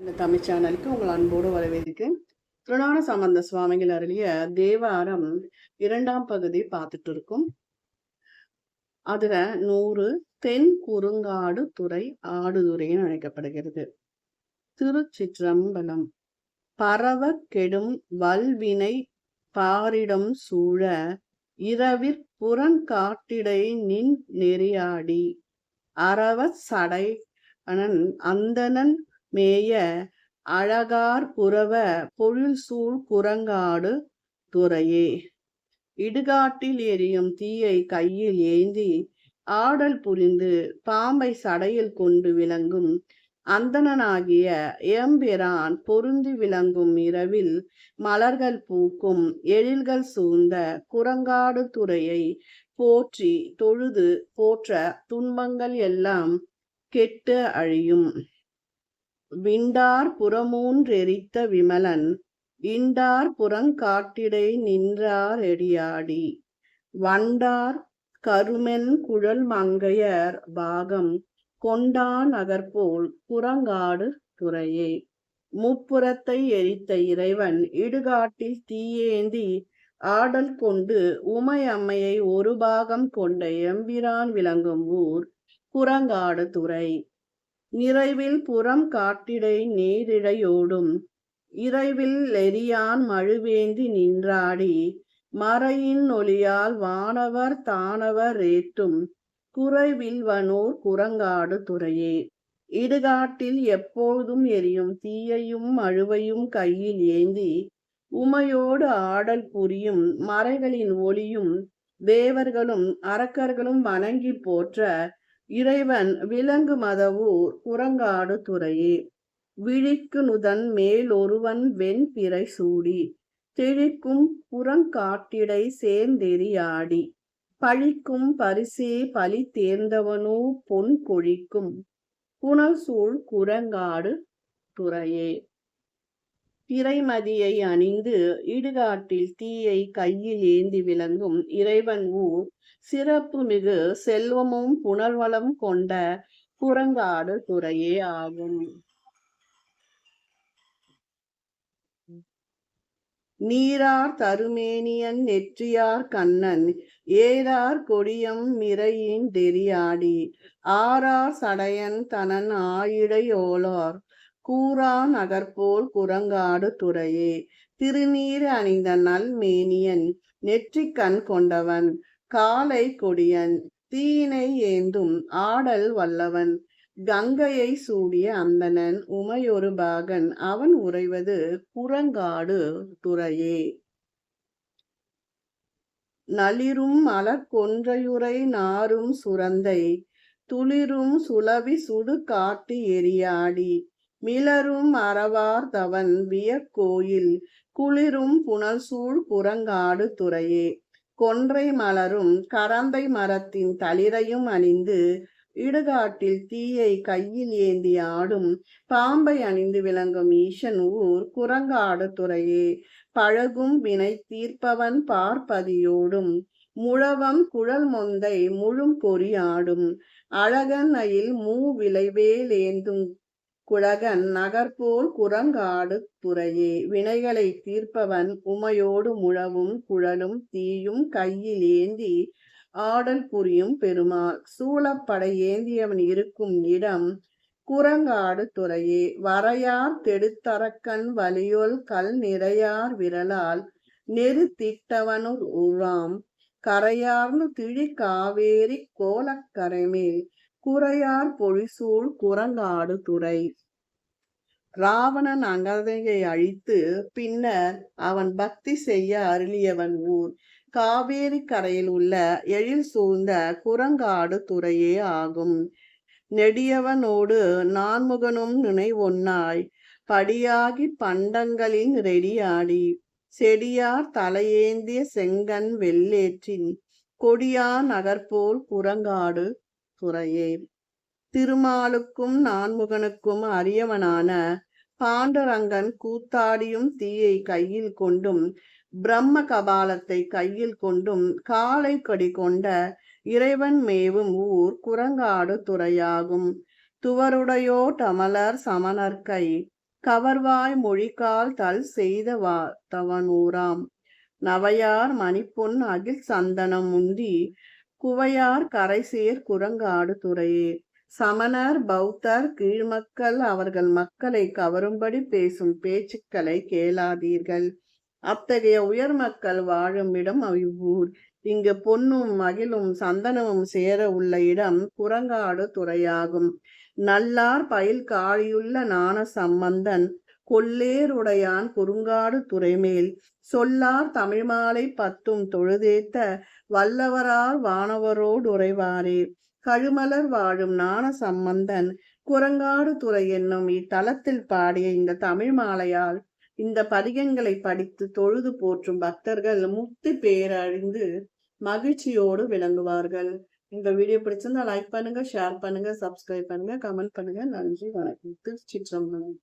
இந்த தமிழ் சேனலுக்கு உங்கள் அன்போடு வரவேற்கு திருநான சம்பந்த சுவாமிகள் அருளிய தேவாரம் இரண்டாம் பகுதி பார்த்துட்டு இருக்கும். அதுல நூறு தென் குறுங்காடு துறை ஆடுதுறைன்னு அழைக்கப்படுகிறது. திருச்சிற்றம்பலம் பரவ கெடும் வல்வினை பாரிடம் சூழ இரவிற் புறங்காட்டிடை நின் நெறியாடி அறவ சடை அனன் அந்தணன் மேய அழகார் புறவ பொழில் சூழ் குரங்காடு துறையே. இடுகாட்டில் எரியும் தீயை கையில் ஏந்தி ஆடல் புரிந்து பாம்பை சடையில் கொண்டு விளங்கும் அந்தணனாகிய எம்பிரான் பொருந்தி விளங்கும் இரவில் மலர்கள் பூக்கும் எழில்கள் சூழ்ந்த குரங்காடு துறையை போற்றி தொழுது போற்ற துன்பங்கள் எல்லாம் கெட்டு அழியும். விண்டார் புறமூன்றெரித்த விமலன் இண்டார் புறங்காட்டிடை நின்றார் எடியாடி. வண்டார் கருமென் குழல் மங்கையர் பாகம் கொண்டான் நகர்போல் புறங்காடு துறையே. முப்புறத்தை எரித்த இறைவன் இடுகாட்டில் தீயேந்தி ஆடல் கொண்டு உமையம்மையை ஒரு பாகம் கொண்ட எம்பிரான் விளங்கும் ஊர் புறங்காடு துறை. நிறைவில் புறம் காட்டிடை நீரிழையோடும் இறைவில் எரியான் மழுவேந்தி நின்றாடி மறையின் ஒளியால் வானவர் தானவர் ஏற்றும் குறைவில்வனூர் குரங்காடு துறையே. இடுகாட்டில் எப்பொழுதும் எரியும் தீயையும் அழுவையும் கையில் ஏந்தி உமையோடு ஆடல் புரியும் மறைகளின் ஒளியும் தேவர்களும் அரக்கர்களும் வணங்கி போற்ற இறைவன் விலங்கு மதவூர் குரங்காடு துறையே. விழிக்கு நுதன் மேல் ஒருவன் வெண் பிறை சூடி. திழிக்கும் புறங்காட்டிடை சேர்ந்தெறியாடி பழிக்கும் பரிசே பழி தேர்ந்தவனோ பொன் கொழிக்கும். புனல் சூழ் குரங்காடு துறையே. திரைமதியை அணிந்து இடுகாட்டில் தீயை கையில் ஏந்தி விளங்கும் இறைவன் ஊர் சிறப்பு மிகு செல்வமும் புனர்வளம் கொண்ட புறங்காடு துறையே ஆகும். நீரார் தருமேனியன் நெற்றியார் கண்ணன் ஏறார் கொடியம் மிரையின் தெரியாடி ஆறார் சடையன் தனன் ஆயிடையோளார் கூறா நகர்போல் குரங்காடு துறையே திருநீர் அணிந்த நல் மேனியன் நெற்றிக்கண் கொண்டவன் காலை கொடியன் தீயினை ஏந்தும் ஆடல் வல்லவன். கங்கையை சூடிய அந்தணன் உமையொரு பாகன் அவன் உறைவது குரங்காடு துறையே. நளிரும் மலர் கொன்றையுரை நாரும் சுரந்தை துளிரும் சுளவி சுடு காட்டு எரியாடி. மிளரும் அறவார் தவன் வியக்கோயில் குளிரும் புனல் சூழ் புறங்காடு துறையே. கொன்றை மலரும் கரந்தை மரத்தின் தளிரையும் அணிந்து இடுகாட்டில் தீயை கையில் ஏந்தி ஆடும் பாம்பை அணிந்து விளங்கும் ஈசன் ஊர் குரங்காடு துறையே. பழகும் வினை தீர்ப்பவன் பார்ப்பதியோடும் முழவம் குழல் மொந்தை முழும் பொறியாடும். அழகன் அயில் மூ விளைவேலேந்தும் குழகன் நகர்போல் குரங்காடு துறையே. வினைகளை தீர்ப்பவன் உமையோடு முழவும் குழலும் தீயும் கையில் ஏந்தி ஆடல் புரியும் பெருமாள். சூழப்படை ஏந்தியவன் இருக்கும் இடம் குரங்காடு துறையே. வரையார் தெடுத்தரக்கன் வலியொல் கல் நிறையார் விரலால் நெருத்திட்டவனுர் உறாம் கரையார்ந்து திழி காவேரி கோலக்கரைமேல் குறையார் பொழிசூழ் குரங்காடு துறை. ராவணன் அங்கதையை அழித்து பின்னர் அவன் பக்தி செய்ய அருளியவன் ஊர். காவேரி கரையில் உள்ள எழில் சூழ்ந்த குரங்காடு துறையே ஆகும். நெடியவனோடு நான்முகனும் நினைவொன்னாய் படியாகி பண்டங்களின் ரெடியாடி. செடியார் தலையேந்திய செங்கன் வெள்ளேற்றின். கொடியா நகர்போல் குரங்காடு துறையே. திருமாலுக்கும் நான்முகனுக்கும் அரியவனான பாண்டரங்கன் கூத்தாடியும் தீயை கையில் கொண்டும் பிரம்ம கபாலத்தை கையில் கொண்டும் காலை கடி கொண்ட இறைவன் மேவும் ஊர் குரங்காடு துறையாகும். துவருடையோ டமலர் சமணர்கை கவர்வாய் மொழிக்கால் தல் செய்த வா தவனூராம். நவையார் மணிப்பொன் அகில் சந்தனம் முந்தி குவையார் கரைசேர் குரங்காடு துறையே. சமணர் பௌத்தர் கீழ்மக்கள் அவர்கள் மக்களை கவரும்படி பேசும் பேச்சுக்களை கேளாதீர்கள். அத்தகைய உயர் மக்கள் வாழும் இடம் அவ்வூர். இங்கு பொன்னும் மகிழும் சந்தனமும் சேர உள்ள இடம் குரங்காடு துறையாகும். நல்லார் பயில் காழியுள்ள நாண சம்பந்தன் கொல்லேருடையான் குறுங்காடு துறைமேல் சொல்லார் தமிழ்மாலை பத்தும் தொழுதேத்த வல்லவரார் வானவரோடு உறைவாரே. கழுமலர் வாழும் ஞான சம்பந்தன் குரங்காடு துறை என்னும் இத்தலத்தில் பாடிய இந்த தமிழ் மாலையால் இந்த பதிகங்களை படித்து தொழுது போற்றும் பக்தர்கள் முக்தி பேரழிந்து மகிழ்ச்சியோடு விளங்குவார்கள். இந்த வீடியோ பிடிச்சிருந்தா லைக் பண்ணுங்க ஷேர் பண்ணுங்க சப்ஸ்கிரைப் பண்ணுங்க கமெண்ட் பண்ணுங்க. நன்றி வணக்கம். திருச்சிற்றம்பலம்.